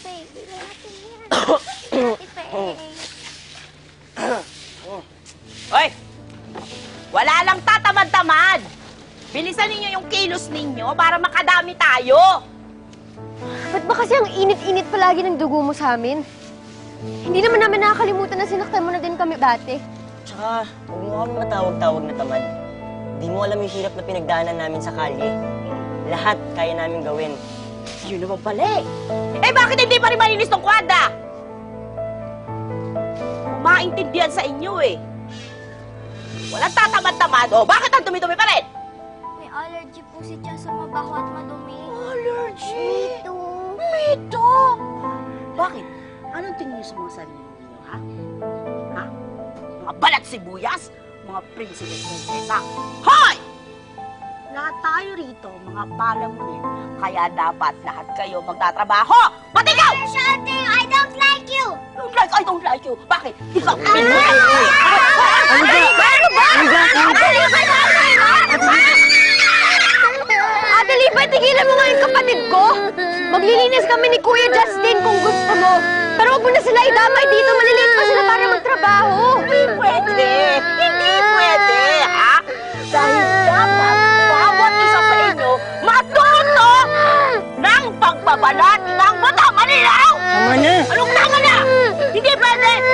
Bigyan natin yan. Ate Faye. Hoy! Wala lang tatamad-tamad! Bilisan ninyo yung kilos ninyo para makadami tayo! Ba't ba kasi ang init-init palagi ng dugo mo sa amin? Hindi naman namin nakakalimutan na sinaktan mo na din kami dati. Tsaka, huwag mo kami matawag-tawag na tamad. Di mo alam yung hirap na pinagdaanan namin sa kalye. Lahat kaya namin gawin. Yun naman pala eh. Eh bakit hindi pa rin malinis tong kwadra? Maintindihan sa inyo eh. Walang tatamad-tamad. O, bakit ang dumi-dumi pa rin? May allergy po si Tia sa mabaho at madumi. Allergy! Ito. Ito! Bakit? Anong tingin niyo sa mga sarili niyo, ha? Ha? Mga balat sibuyas? Mga prinsipe at prinsesa? Hoy! Lahat tayo rito, mga palamunin. Kaya dapat lahat kayo magtatrabaho. Ba't ikaw? Ate, I don't like you! Don't like, I don't like you. Bakit? Ikaw, Ano ba? Ano ba? Ano ba? Ate Lipa, tigilan mo nga yung kapatid ko! Maglilinis kami ni Kuya Justin kung gusto mo. Pero huwag mo na sila idamay dito. Maliliit pa sila para magtrabaho.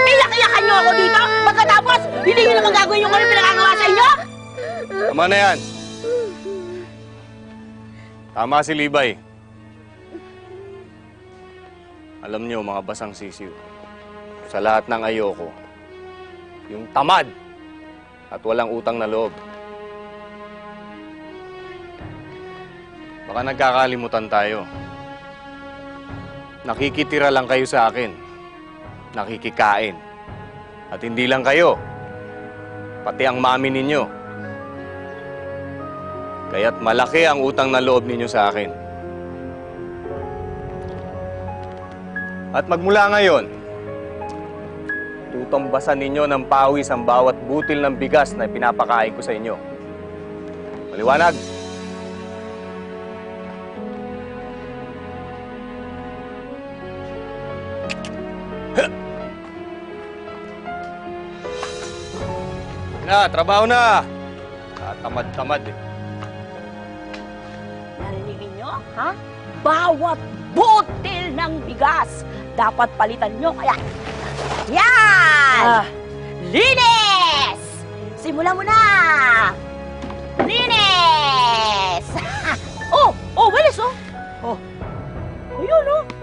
Iyak-iyakan niyo ako dito pagkatapos hindi niyo naman gagawin yung ano pinakagawa sa inyo? Tama na yan. Tama si Libay. Alam niyo, mga basang sisiw, sa lahat ng ayoko, yung tamad at walang utang na loob. Baka nagkakalimutan tayo. Nakikitira lang kayo sa akin. Nakikikain. At hindi lang kayo. Pati ang mami ninyo. Kaya't malaki ang utang na loob ninyo sa akin. At magmula ngayon, tutambasan ninyo ng pawis ang bawat butil ng bigas na pinapakain ko sa inyo. Maliwanag? Na, trabaho na! Tamad-tamad eh. Narinig niyo, ha? Bawat butil ng bigas dapat palitan niyo. Kaya, yan! Ah. Linis! Simula mo na! Linis! oh, oh, bilis oh! Oh, ayun oh!